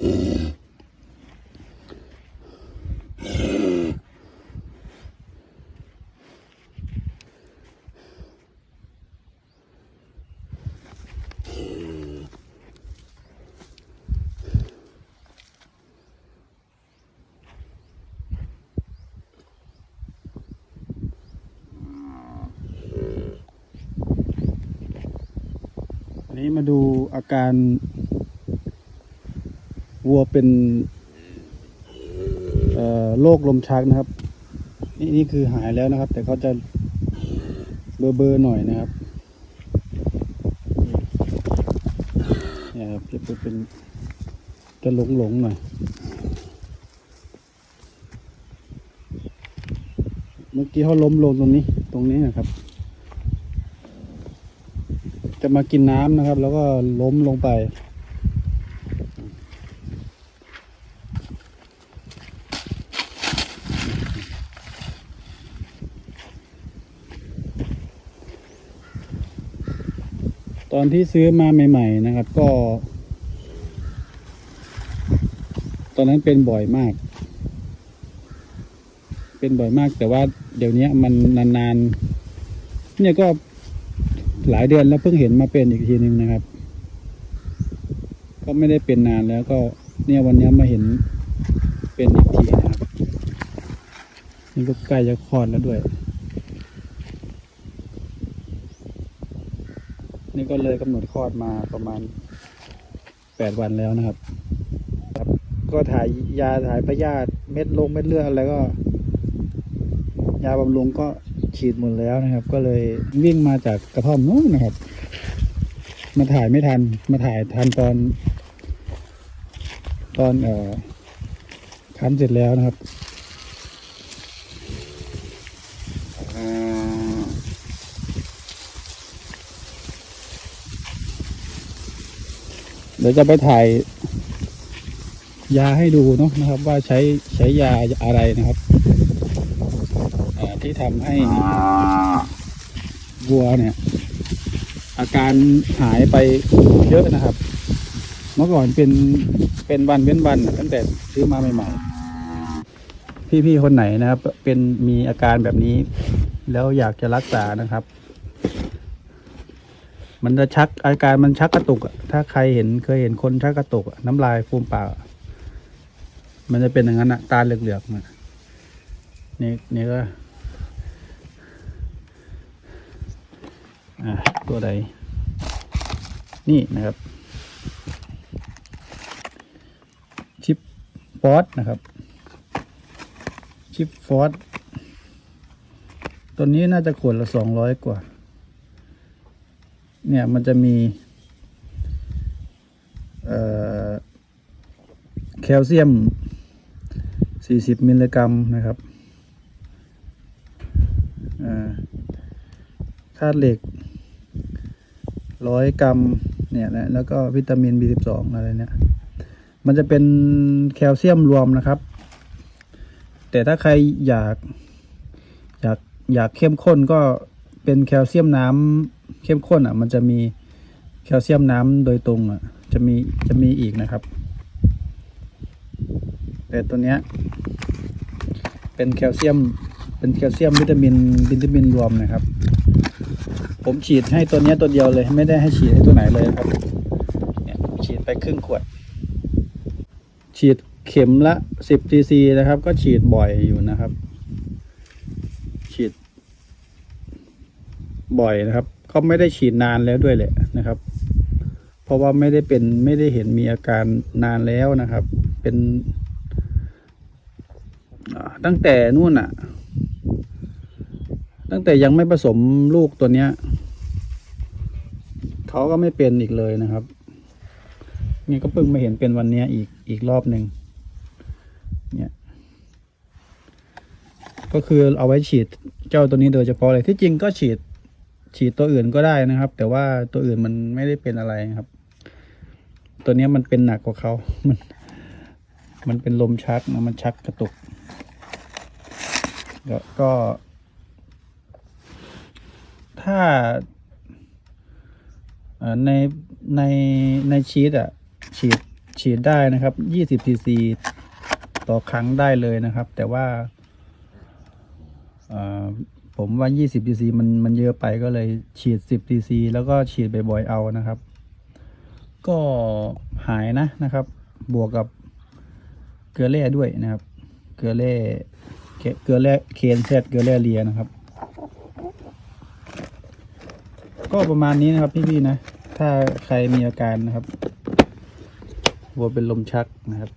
อันนี้มาดูอาการ วัวเป็นโรคลมชักนะครับ นี่นี่คือหายแล้วนะครับ แต่เขาจะเบอร์เบอร์ๆหน่อยนะครับเนี่ยครับจะเป็นจะหลงหลงๆหน่อย เมื่อกี้เขาล้มลงตรงนี้ตรงนี้นะครับ จะมากินน้ำนะครับ แล้วก็ล้มลงไป ตอนที่ซื้อมาใหม่ ๆ นะครับ ก็ ตอนนั้นเป็นบ่อยมาก เป็นบ่อยมาก แต่ว่าเดี๋ยวนี้มันนานๆ เนี่ยก็หลายเดือนแล้วเพิ่งเห็นมาเป็นอีกทีหนึ่งนะครับ ก็ไม่ได้เป็นนานแล้วก็เนี่ยวันนี้มาเห็นเป็นอีกทีนะครับ นี่ก็ใกล้จะคลอดแล้วด้วย นี่ก็เลยกำหนดคลอดมาประมาณแปดวันแล้วนะครับ ครับ ก็ถ่ายยาถ่ายพยาธิเม็ดลงเม็ดเลือดอะไรก็ ยาบำรุงก็ฉีดหมดแล้วนะครับ ก็เลยวิ่งมาจากกระท่อมนู้นนะครับ มาถ่ายไม่ทัน มาถ่ายทันตอน ตอนเอ่อคันเสร็จแล้วนะครับ เดี๋ยวจะไปถ่าย ยาให้ดูเนาะนะครับ ว่าใช้ใช้ยาอะไรนะครับที่ทำให้วัวเนี่ย อาการหายไปเยอะนะครับ เมื่อก่อนเป็นเป็นวันเว้นวันตั้งแต่ซื้อมาใหม่ ๆ พี่ๆคนไหนนะครับ เป็นมีอาการแบบนี้ แล้วอยากจะรักษานะครับ มันจะชักอาการมันชักกระตุกอะถ้าใครเห็นเคยเห็นคนชักกระตุกอะน้ำลายฟูมปากมันจะเป็นอย่างนั้นอะตาเหลือกๆนะนี่นี่ก็อ่าตัวใด นี่นะครับ ชิปฟอสนะครับ ชิปฟอสตัวนี้น่าจะขวดละสองร้อยกว่า เนี่ยมันจะมีแคลเซียม 40 มิลลิกรัมนะครับธาตุเหล็กร้อยกรัมเนี่ยนะแล้วก็วิตามิน B12 อะไรเนี่ยมันจะเป็นแคลเซียมรวมนะครับ แต่ถ้าใครอยาก อยากอยากเข้มข้นก็ เป็นแคลเซียมน้ำเข้มข้นอะ มันจะมีแคลเซียมน้ำโดยตรงอะ จะมีจะมีอีกนะครับ แต่ตัวเนี้ยเป็นแคลเซียมเป็นแคลเซียมวิตามินวิตามินรวมนะครับ ผมฉีดให้ตัวเนี้ยตัวเดียวเลย ไม่ได้ให้ฉีดให้ตัวไหนเลยครับเนี่ยฉีดไปครึ่งขวด ฉีดเข็มละสิบซีซีนะครับ ก็ฉีดบ่อยอยู่นะครับ ฉีด บ่อยนะครับ ก็ไม่ได้ฉีดนานแล้วด้วยแหละนะครับ เพราะว่าไม่ได้เป็นไม่ได้เห็นมีอาการนานแล้วนะครับ เป็นตั้งแต่นู่นอะตั้งแต่ยังไม่ผสมลูกตัวเนี้ยเขาก็ไม่เป็นอีกเลยนะครับนี่ก็เพิ่งมาเห็นเป็นวันนี้อีกอีกรอบหนึ่งเนี่ยก็คือเอาไว้ฉีดเจ้าตัวนี้โดยเฉพาะเลยที่จริงก็ฉีด ฉีดตัวอื่นก็ได้นะครับ แต่ว่าตัวอื่นมันไม่ได้เป็นอะไรครับ ตัวนี้มันเป็นหนักกว่าเขา มัน มันเป็นลมชักนะมันชักกระตุกแล้วก็ ถ้าในในในชีตอะ ฉีดฉีดได้นะครับยี่สิบซีซีต่อครั้งได้เลยนะครับ แต่ว่า ผมว่ายี่สิบซีซีมันมันเยอะไปก็เลยฉีดสิบซีซีแล้วก็ฉีดบ่อยๆเอานะครับ ก็หายนะนะครับ บวกกับเกลือแร่ด้วยนะครับ เกลือแร่เกเลือแร่เคนเซตเกลือแร่เลียนะครับ ก็ประมาณนี้นะครับพี่ๆนะ ถ้าใครมีอาการนะครับวัวเป็นลมชักนะครับ